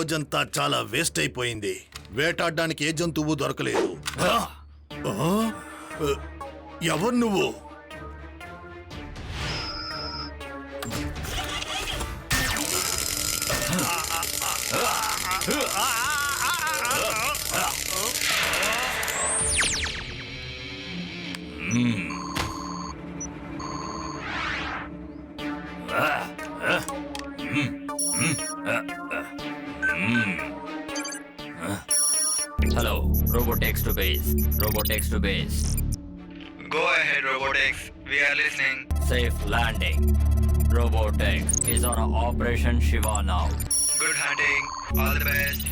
రోజంతా చాలా వేస్ట్ అయిపోయింది. వేటాడడానికి ఏ జంతువు దొరకలేదు? ఎవరు నువ్వు? Robotex to base. Go ahead, Robotics. We are listening. Safe landing. Robotex is on Operation Shiva now. Good hunting. All the best.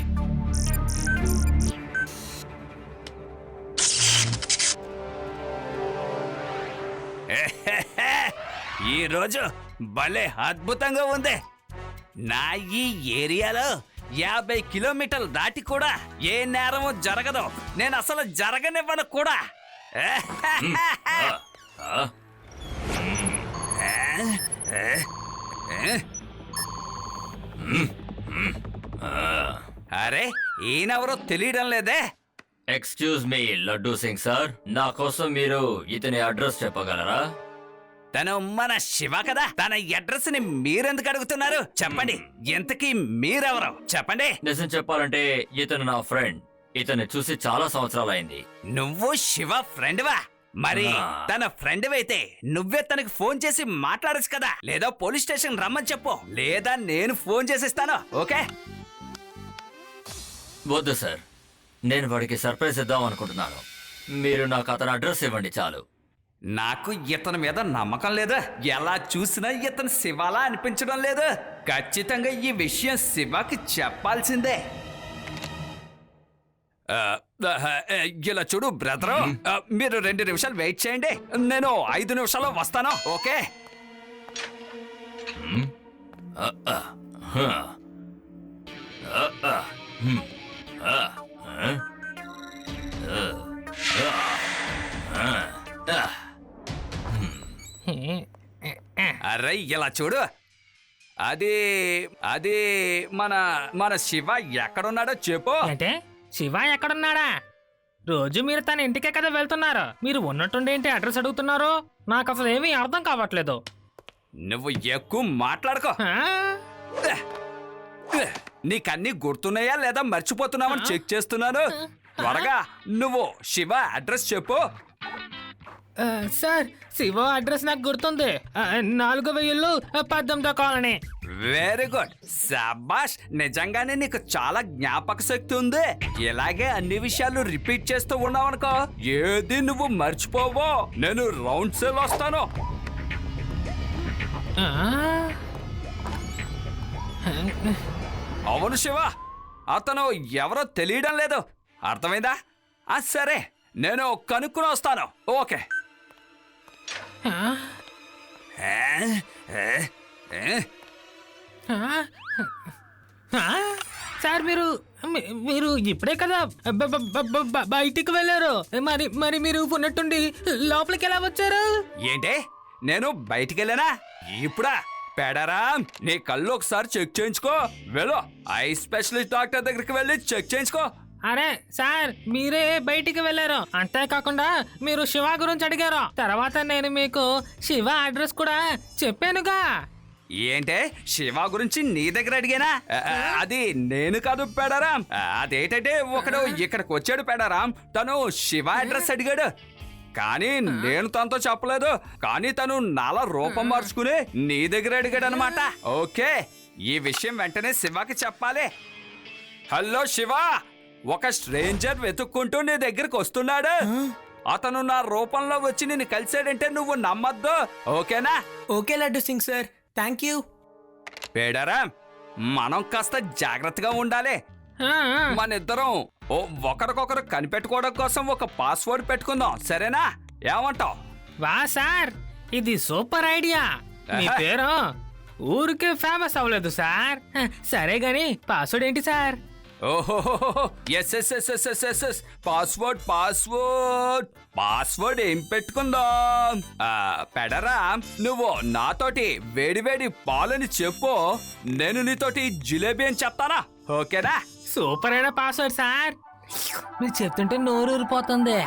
ఈ రోజు భలే అద్భుతంగా ఉంది నా ఈ ఏరియాలో యాభై కిలోమీటర్లు దాటి కూడా ఏ నేరము జరగదు. నేను అసలు జరగనివ్వను కూడా. అరే ఈయనెవరో తెలియడం లేదే. Excuse me Laddu Singh sir. నా కోసం మీరు ఇతని అడ్రస్ చెప్పగలరా? తను మన శివ కదా. తన అడ్రస్ని మీరెందుకు అడుగుతున్నారు? చెప్పండి. ఎంతకీ మీరెవరు? చెప్పండి. నిజం చెప్పాలంటే ఇతను నా ఫ్రెండ్. ఇతన్ని చూసి చాలా సంవత్సరాలైంది. నువ్వు శివ ఫ్రెండ్వా? మరి. తన ఫ్రెండ్ అయితే నువ్వే తనకి ఫోన్ చేసి మాట్లాడచ్చు కదా. లేదా పోలీస్ స్టేషన్ రమ్మని చెప్పు. లేదా నేను ఫోన్ చేసిస్తాను. ఓకే? వద్దు సార్. నేను వాడికి సర్ప్రైజ్ ఇద్దాం అనుకుంటున్నాను. మీరు నాకు అతని అడ్రస్ ఇవ్వండి చాలు. నాకు ఇతని మీద నమ్మకం లేదు. ఎలా చూసినా ఇతను శివలా అనిపించడం లేదు. ఖచ్చితంగా ఈ విషయం శివకి చెప్పాల్సిందే. ఇలా చూడు బ్రదరు. మీరు రెండు నిమిషాలు వెయిట్ చేయండి. నేను ఐదు నిమిషాల్లో వస్తాను. ఓకే? అరే ఇలా చూడు. అది అది మన మన శివ ఎక్కడున్నాడో చెప్పు. అంటే శివ ఎక్కడున్నాడా? రోజు మీరు తన ఇంటికే కదా వెళ్తున్నారు. మీరు ఉన్నట్టుండి ఏంటి అడ్రస్ అడుగుతున్నారు? నాకు అసలు ఏమీ అర్థం కావట్లేదు. నువ్వు ఎక్కువ మాట్లాడుకో? నీకన్నీ గుర్తున్నాయా లేదా మర్చిపోతున్నావని చెక్ చేస్తున్నాను. త్వరగా నువ్వు శివ అడ్రస్ చెప్పు. సార్ శివ అడ్రస్ నాకు గుర్తుంది. నాలుగు వెయ్యిళ్ళు పద్దెనిమిదో కాలనీ. వెరీ గుడ్ శాబాష్ నిజంగానే నీకు చాలా జ్ఞాపక శక్తి ఉంది. ఇలాగే అన్ని విషయాలు రిపీట్ చేస్తూ ఉన్నావనుకో ఏది నువ్వు మర్చిపోవో నేను రౌండ్ సెల్ వస్తాను? అవును శివ అతను ఎవరో తెలియడం లేదు. అర్థమైందా? సరే నేను కనుక్కుని వస్తాను. ఓకే? సార్ మీరు మీరు ఇప్పుడే కదా బయటికి వెళ్ళారు. మరి మరి మీరు ఉన్నట్టుండి లోపలికి ఎలా వచ్చారు? ఏంటి? నేను బయటికి వెళ్ళానా? ఇప్పుడా? పెడరాం నీ కళ్ళు ఒకసారి చెక్ చేయించుకో. వెళ్ళు. ఐ స్పెషలిస్ట్ డాక్టర్ దగ్గరికి వెళ్ళి చెక్ చేయించుకో. అరే సార్ మీరే బయటికి వెళ్ళారు. అంతేకాకుండా మీరు శివ గురించి అడిగారు. తర్వాత నేను మీకు శివ అడ్రస్ కూడా చెప్పానుగా. ఏంటే శివ గురించి నీ దగ్గర అడిగానా? అది నేను కాదు పెడరాం. అదేంటంటే ఒకడు ఇక్కడికి వచ్చాడు పెడరాం. తను శివ అడ్రస్ అడిగాడు. కానీ నేను తనతో చెప్పలేదు. కానీ తను నాలా రూపం మార్చుకుని నీ దగ్గర అడిగాడు అనమాట ఓకే ఈ విషయం వెంటనే శివకి చెప్పాలి. హలో శివ. ఒక స్ట్రేంజర్ వెతుక్కుంటూ నీ దగ్గరికి వస్తున్నాడు. అతను నా రూపంలో వచ్చి నిన్ను కలిసాడంటే నువ్వు నమ్మద్దు. ఓకేనా? Okay Laddu Singh sir. Thank you. పేడారా మనం కాస్త జాగ్రత్తగా ఉండాలి. మన ఇద్దరం ఓ ఒకరికొకరు కనిపెట్టుకోవడం కోసం ఒక పాస్వర్డ్ పెట్టుకుందాం. సరేనా? ఏమంటావ్? వా సార్ ఇది సూపర్ ఐడియా. మీ. పేరు ఊరికే ఫేమస్ అవ్వలేదు సార్. సరే గాని పాస్వర్డ్ ఏంటి సార్? ఓహో yes yes yes yes yes yes yes password password password ఏం పెట్టుకుందాం? పెడరా నువ్వు నాతోటి వేడివేడి పాలని చెప్పు. నేను నీతోటి జిలేబీ అని చెప్తానా? ఓకేనా? సూపర్ అయిన పాస్వర్డ్ సార్. మీరు చెప్తుంటే నోరు ఊరిపోతుంది.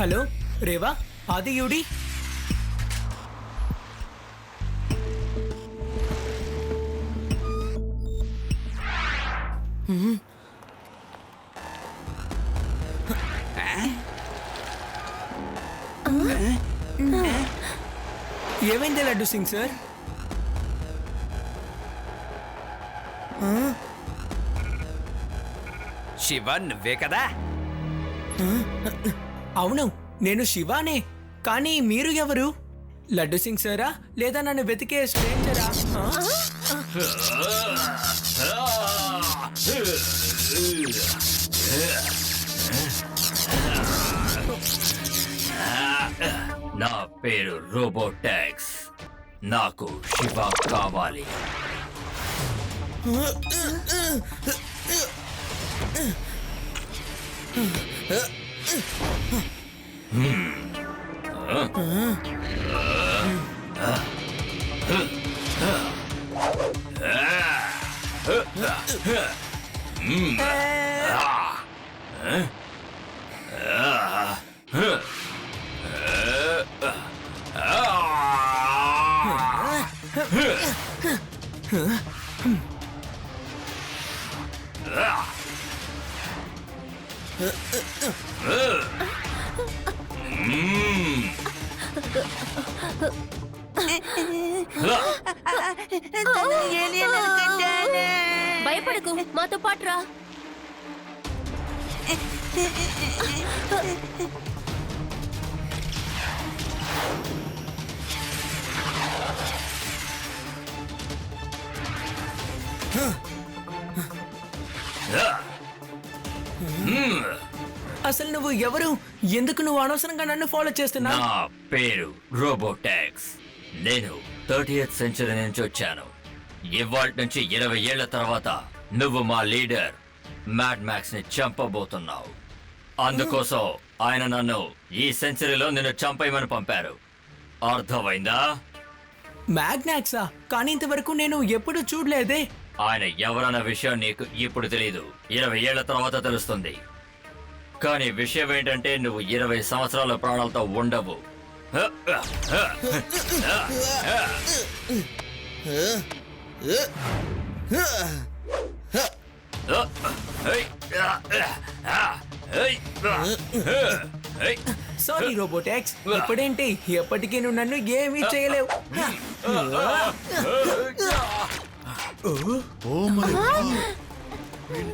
హలో రేవా ఆది యూడి. ఏమైంది లడ్డు సింగ్ సార్? శివ నువ్వే కదా? అవును నేను శివానే. కానీ మీరు ఎవరు? లడ్డు సింగ్ సారా? లేదా నన్ను వెతికే స్ట్రేంజరా? ఆ? నా పేరు రోబోటాక్స్. నాకు శివ కావాలి. 에 భయపడకు మాతో పాటు రా. అసలు నువ్వు ఎవరు? ఎందుకు నువ్వు అనవసరంగా నన్ను ఫాలో చేస్తున్నావు? నా పేరు రోబోటాక్స్. నేను థర్టీ సెంచరీ నుంచి వచ్చాను. ఇవాళ నుంచి ఇరవై ఏళ్ళ తర్వాత నువ్వు మా లీడర్ మ్యాడ్ మ్యాక్స్ని చంపబోతున్నావు. అందుకోసం ఆయన నన్ను ఈ సెంచరీలో నిన్ను చంపేయమని పంపారు. అర్థమైందా? మ్యాగ్నాక్సా కానీ ఇంతవరకు నేను ఎప్పుడు చూడలేదే. ఆయన ఎవరన్న విషయం నీకు ఇప్పుడు తెలీదు. ఇరవై ఏళ్ళ తర్వాత తెలుస్తుంది. కానీ విషయం ఏంటంటే నువ్వు ఇరవై సంవత్సరాల ప్రాణాలతో ఉండవు సారీ రోబోటాక్స్ ఇప్పుడేంటి ఎప్పటికీ నువ్వు నన్ను ఏమీ చేయలేవు oh my god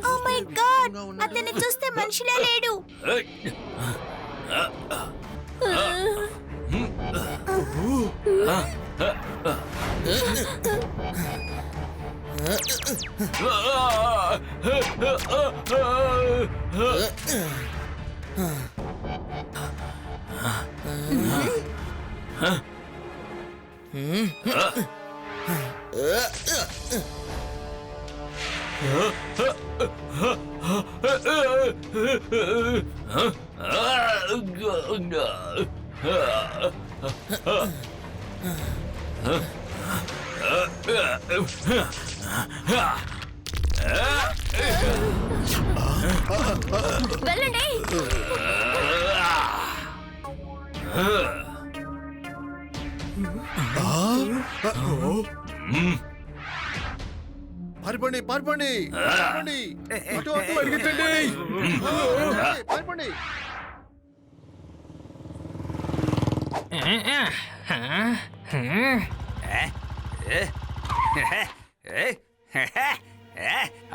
oh my god అతన్ని చూస్తే మనిషిలా లేడు. వెళ్ళండి. పారిపోండి పారిపోండి పారిపోండి. అటు, అటు, పరిగెత్తండి. పారిపోండి.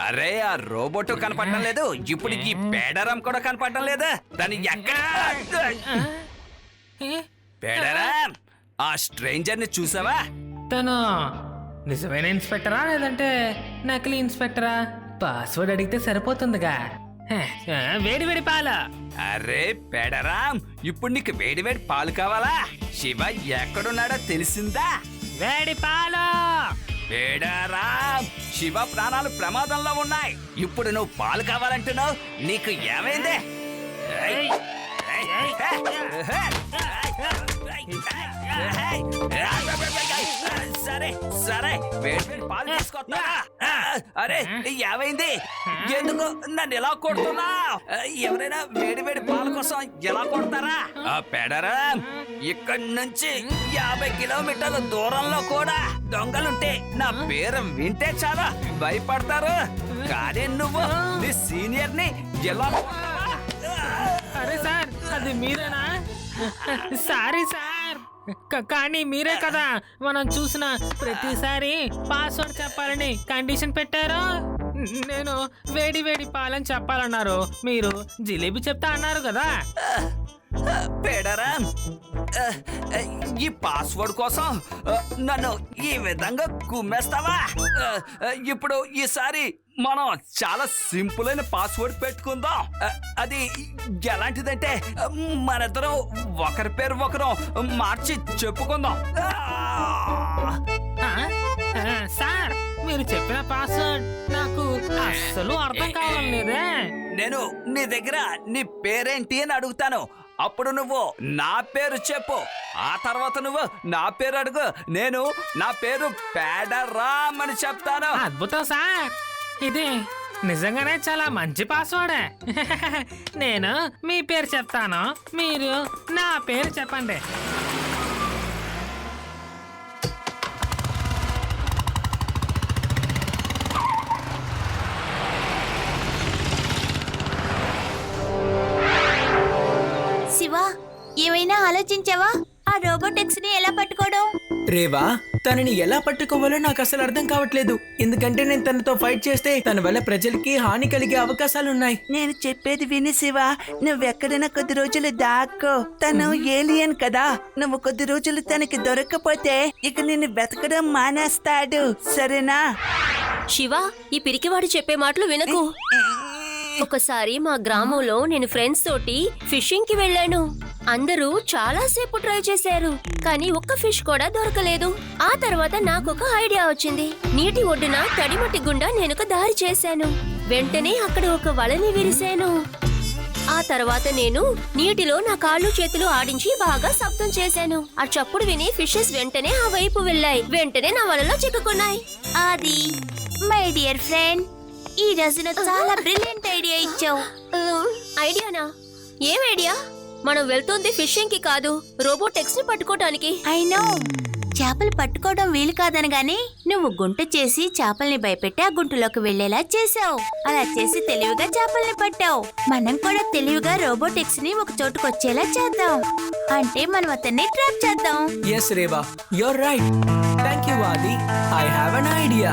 అరే ఆ రోబోట్ కనపడటం లేదు. ఇప్పుడు ఈ పేడరం కూడా కనపడటం లేదా. దాని ఎక్కడ? పేడరం ఆ స్ట్రేంజర్ని చూసావా? తను నిజమైన ఇన్స్పెక్టరా లేదంటే నకిలీ ఇన్స్పెక్టరా పాస్వర్డ్ అడిగితే సరిపోతుందిగా హ, ఆ, వేడి వేడి పాల అరే పేడరాం ఇప్పుడు నీకు వేడి వేడి పాలు కావాలా శివ ఎక్కడున్నాడో తెలిసిందా వేడి పాల పేడరాం శివ ప్రాణాలు ప్రమాదంలో ఉన్నాయి ఇప్పుడు నువ్వు పాలు కావాలంటున్నావు నీకు ఏమైంది సరే సరే. వేడి వేడి పాలు తీసుకొస్తా. అరే ఏమైంది? ఎందుకు? నన్ను ఎలా కొడుతున్నా ఎవరైనా వేడి వేడి పాల కోసం ఎలా కొడతారా? ఆ పెడరా? ఇక్కడి నుంచి యాభై కిలోమీటర్ల దూరంలో కూడా దొంగలుంటే నా పేరు వింటే చాలా భయపడతారు. కానీ నువ్వు నీ సీనియర్ని ఎలా? అరే సార్ అది మీరేనా? Sorry sir. కానీ మీరే కదా మనం చూసిన ప్రతిసారి పాస్వర్డ్ చెప్పాలని కండిషన్ పెట్టారు? నేను వేడి వేడి పాలని చెప్పాలన్నారు. మీరు జిలేబీ చెప్తా అన్నారు కదా. పేడరా ఈ పాస్వర్డ్ కోసం నన్ను ఈ విధంగా కుమ్మేస్తావా? ఇప్పుడు ఈసారి మనం చాలా సింపుల్ అయిన పాస్వర్డ్ పెట్టుకుందాం. అది ఎలాంటిదంటే మనిద్దరం ఒకరి పేరు ఒకరు మార్చి చెప్పుకుందాం. సార్ మీరు చెప్పిన పాస్వర్డ్ నాకు అస్సలు అర్థం కావడం లేదే. నేను నీ దగ్గర నీ పేరేంటి అని అడుగుతాను. అప్పుడు నువ్వు నా పేరు చెప్పు. ఆ తర్వాత నువ్వు నా పేరు అడుగు. నేను నా పేరు పేడరామ్ అని చెప్తాను. అద్భుతం సార్. ఇది. నిజంగానే చాలా మంచి పాస్వర్డే నేను మీ పేరు చెప్తాను. మీరు నా పేరు చెప్పండి. శివ ఏమైనా ఆలోచించావా? ఆ రోబోటిక్స్ని ఎలా పట్టుకోవడం? రేవా తనని ఎలా పట్టుకోవాలో నాకు అసలు అర్థం కావట్లేదు. ఎందుకంటే నేను తనతో ఫైట్ చేస్తే తన వల్ల ప్రజలకి హాని కలిగే అవకాశాలున్నాయి. నేను చెప్పేది విని శివ నువ్వెక్కడైనా కొద్ది రోజులు దాక్కో. తను ఏలియన్ కదా. నువ్వు కొద్ది రోజులు తనకి దొరక్కపోతే ఇక నిన్ను వెతకడం మానేస్తాడు. సరేనా? శివ ఈ పిరికివాడు చెప్పే మాటలు వినకు. ఒకసారి మా గ్రామంలో నేను ఫ్రెండ్స్ తోటి ఫిషింగ్కి వెళ్ళాను. అందరూ చాలా సేపు ట్రై చేశారు కానీ ఒక్క ఫిష్ కూడా దొరకలేదు. ఆ తర్వాత నాకు ఒక ఐడియా వచ్చింది. నీటి ఒడ్డున తడిమట్టి గుండా నేను ఒక దారి చేశాను. వెంటనే అక్కడ ఒక వలని విరిశాను ఆ తర్వాత నేను నీటిలో నా కాళ్ళు చేతులు ఆడించి బాగా శబ్దం చేశాను. ఆ చప్పుడు విని ఫిషెస్ వెంటనే ఆ వైపు వెళ్ళాయి. వెంటనే నా వలలో చిక్కుకున్నాయి. అది మై డియర్ ఫ్రెండ్ ఈ రోజు నువ్వు చాలా బ్రిలియంట్ ఐడియా ఇచ్చావు. ఐడియానా? ఏం ఐడియా? మనం వెళ్తుంది ఫిషింగ్కి కాదు రోబోటెక్స్ని పట్టుకోవటానికి అయినా చేపలు పట్టుకోవడం వీలు కాదనగానే నువ్వు గుంట చేసి చేపల్ని భయపెట్టి ఆ గుంటలోకి వెళ్ళేలా చేసావు అలా చేసి తెలివిగా చేపల్ని పట్టావు. మనం కూడా తెలివిగా రోబోటిక్స్ని ఒక చోటుకు వచ్చేలా చేద్దాం. అంటే మనం అతన్ని ట్రాప్ చేద్దాం. Yes Reva you're right thank you Aadi I have an idea